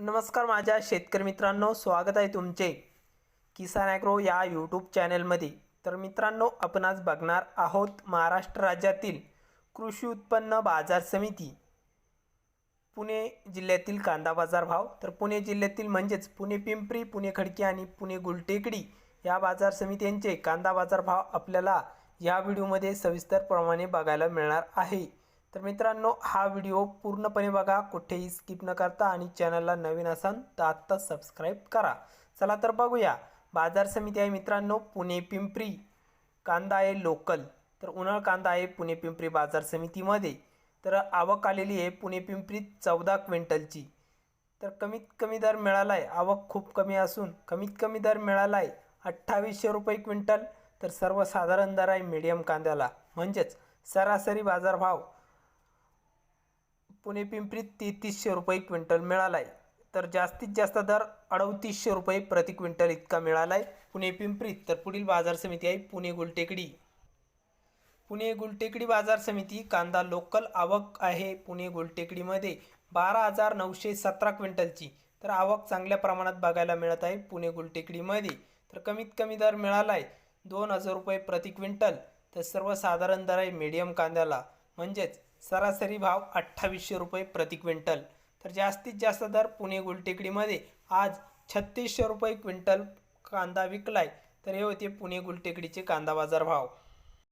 नमस्कार माझ्या शेतकरी मित्रांनो स्वागत आहे तुमचे किसान ॲग्रो या यूट्यूब चॅनलमध्ये. तर मित्रांनो आपण आज बघणार आहोत महाराष्ट्र राज्यातील कृषी उत्पन्न बाजार समिती पुणे जिल्ह्यातील कांदा बाजार भाव. तर पुणे जिल्ह्यातील म्हणजेच पुणे पिंपरी पुणे खडकी आणि पुणे गुलटेकडी या बाजार समित्यांचे कांदा बाजार भाव आपल्याला या व्हिडिओमध्ये सविस्तरप्रमाणे बघायला मिळणार आहे. तर मित्रांनो हा व्हिडिओ पूर्णपणे बघा. कुठेही स्किप न करता आणि चॅनलला नवीन असाल तर आत्ता सबस्क्राईब करा. चला तर बघूया. बाजार समिती आहे मित्रांनो पुणे पिंपरी. कांदा आहे लोकल. तर उन्हाळ कांदा आहे पुणे पिंपरी बाजार समितीमध्ये. तर आवक आलेली आहे पुणे पिंपरीत चौदा क्विंटलची. तर कमीत कमी दर मिळाला आहे आवक खूप कमी असून कमीत कमी दर मिळाला आहे अठ्ठावीसशे रुपये क्विंटल. तर सर्वसाधारण दर आहे मीडियम कांद्याला. म्हणजेच सरासरी बाजारभाव पुणे पिंपरीत तेहतीसशे रुपये क्विंटल मिळाला आहे तर जास्तीत जास्त दर अडतीसशे रुपये प्रति क्विंटल इतका मिळाला आहे पुणे पिंपरीत तर पुढील बाजार समिती आहे पुणे गुलटेकडी. पुणे गुलटेकडी बाजार समिती कांदा लोकल आवक आहे पुणे गुलटेकडीमध्ये. बारा हजार नऊशे सतरा क्विंटलची तर आवक चांगल्या प्रमाणात बघायला मिळत आहे पुणे गुलटेकडीमध्ये. तर कमीत कमी दर मिळाला आहे दोन हजार रुपये प्रति क्विंटल तर सर्वसाधारण दर आहे मीडियम कांद्याला. म्हणजेच सरासरी भाव अठ्ठावीसशे रुपये प्रति क्विंटल. तर जास्तीत जास्त दर पुणे गुलटेकडीमध्ये. आज छत्तीसशे रुपये क्विंटल कांदा विकलाय. तर हे होते पुणे गुलटेकडीचे कांदा बाजार भाव.